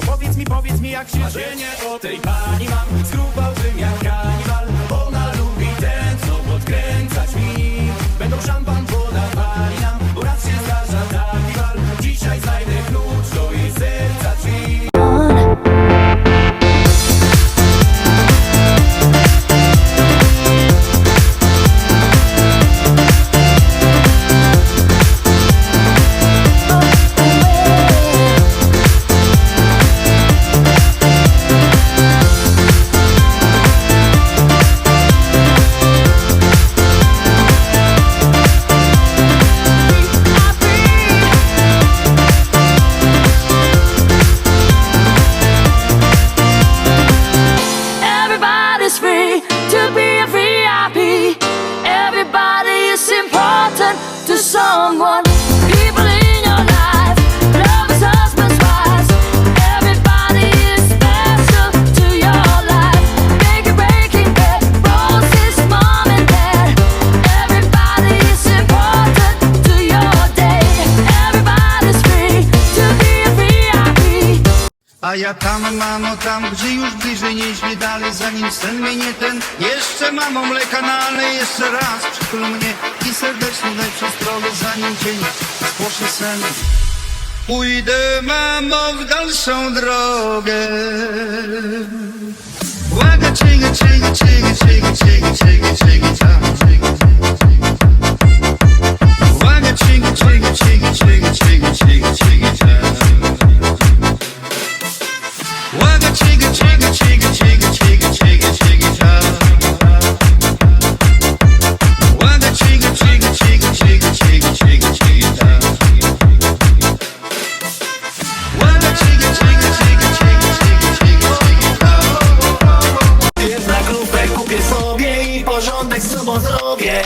Tylko powiedz mi, powiedz mi jak się A żyje. o tej pani mam Skrupał bym jak ja tam, mamo, tam, gdzie już bliżej nieźle dalej, zanim sen mnie ten. Jeszcze mamo mleka nalej, jeszcze raz przytul mnie i serdecznie daj przestrogę, zanim dzień spłoszy sen. Pójdę, mamo, w dalszą drogę. Błaga, ciega, ciega, ciega, ciega, ciega, ciega, ciega, ciega, ciega, ciega, ciega.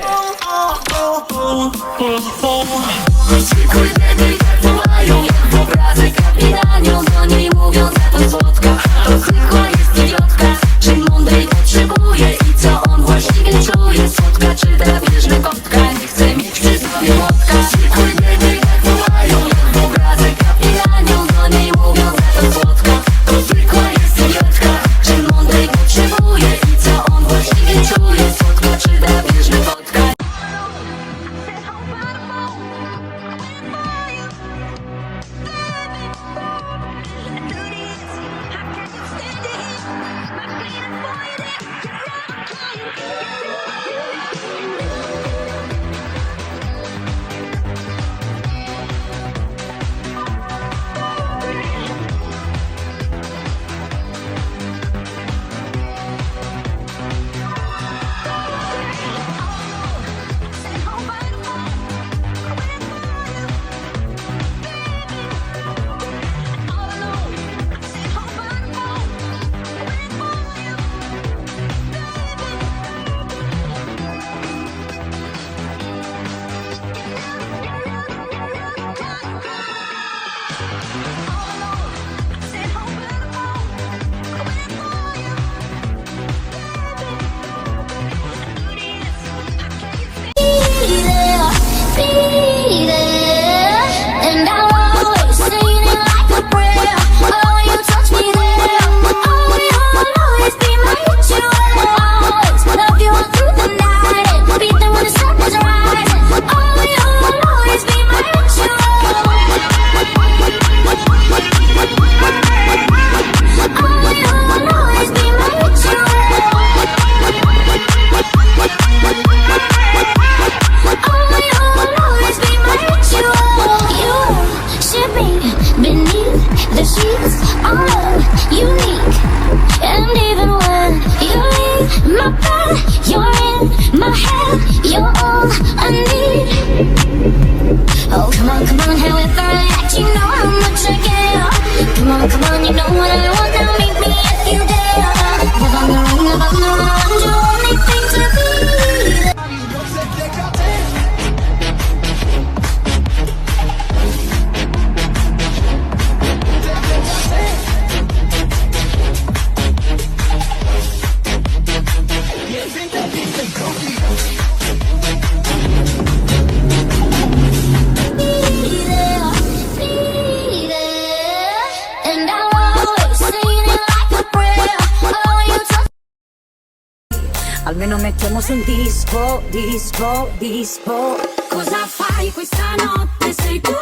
Yeah. Oh, oh, oh, oh, oh, oh. Almeno mettiamo su un disco, disco, disco Cosa fai questa notte? Sei tu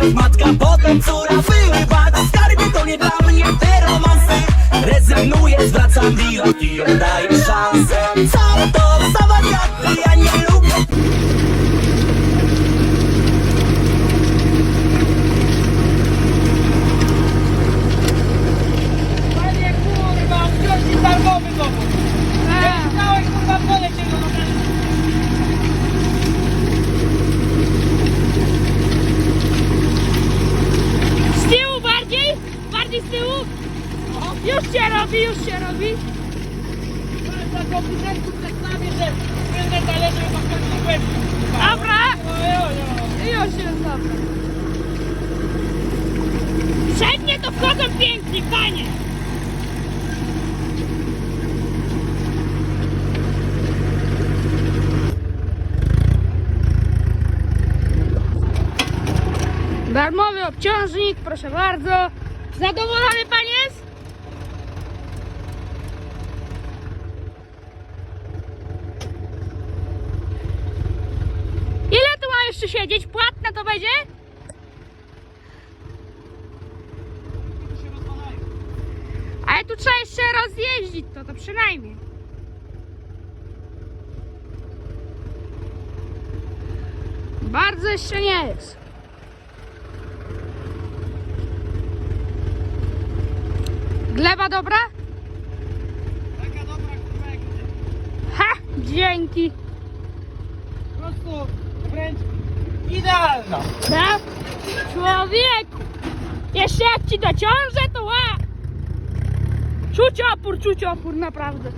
Najpierw matka, potem córa. Były bardzo skarbie, to nie dla mnie te romanse. Rezygnuję, zwracam bilet i oddaję szansę. Co to za wariaty? Ja nie lubię Panie kurwa, wziąć darmowy dowód. Nie chciałeś kurwa polecieć do nas. Z tyłu bardziej? Bardziej z tyłu? Już się robi, już się robi. Na komputerku przedstawię, że będę zależy chyba konsekwencji. Dobra, już jest dobra. Przednie to wchodzą pięknie, panie. Darmowy obciążnik, proszę bardzo. Zadowolony pan jest? Ile tu ma jeszcze siedzieć? Płatne to będzie? Ale tu trzeba jeszcze rozjeździć to, to przynajmniej. Bardzo jeszcze nie jest. Gleba dobra? Taka dobra kurwa jak. Ha! Dzięki. Po prostu wręcz idealna. Tak? Człowieku! Jeszcze jak ci dociążę, to ła! Czuć opór, czuć opór, naprawdę.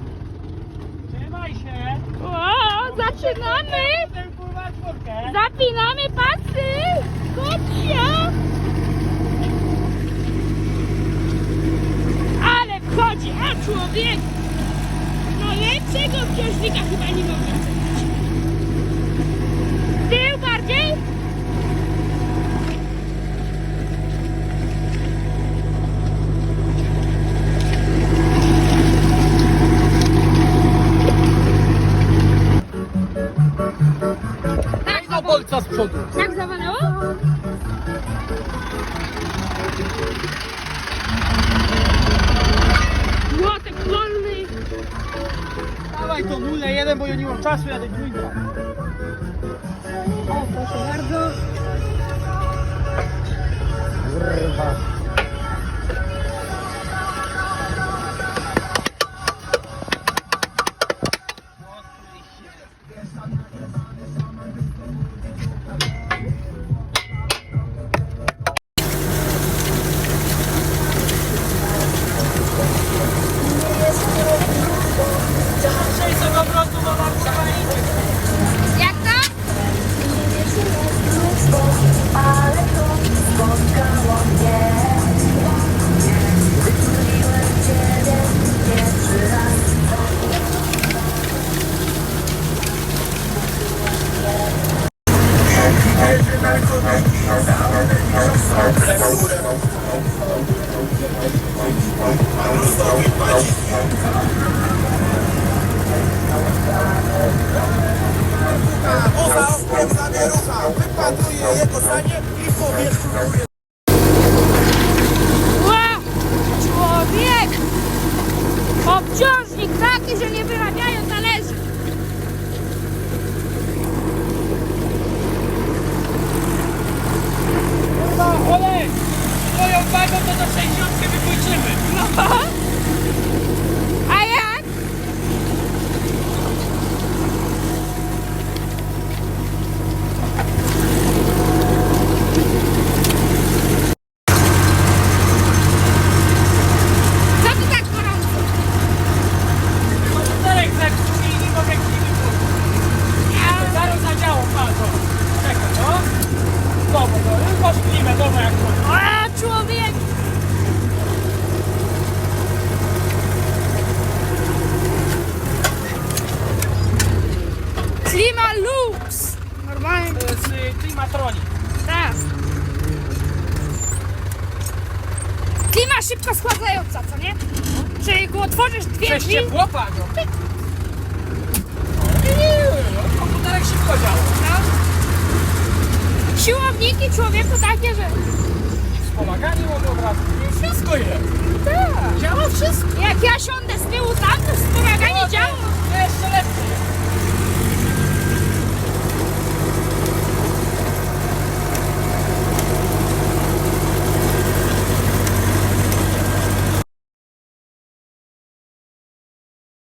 Trzymaj się. O, zaczynamy! Ten kurwa czwórkę. Zapinamy pasy! Chodźcie! Ale wchodzi, a człowiek! No lepszego wciążnika chyba nie mogę zrobić. Tył bardziej? Z przodu. Jak zawalało? Jeden, bo ja nie mam czasu, jadę dwójka. O, proszę bardzo. Przejdź Poza okiem zawierucha wypatruje jego zdanie i w powietrzu kruje. Ła! Człowiek! Obciążnik taki, że nie wyrabiają Klima Lux! Normalnie. Jest y, klimatronik. Tak. Klima szybko schładzająca, co nie? Czyli go otworzysz dwie Przez drzwi, ciepło, patrz. o. Nie, Komputerek szybko działa. no. Siłowniki człowieku takie, że... Wspomaganie mamy od razu. Wszystko jest. Tak. Działa wszystko. Jak ja siądę z tyłu tam.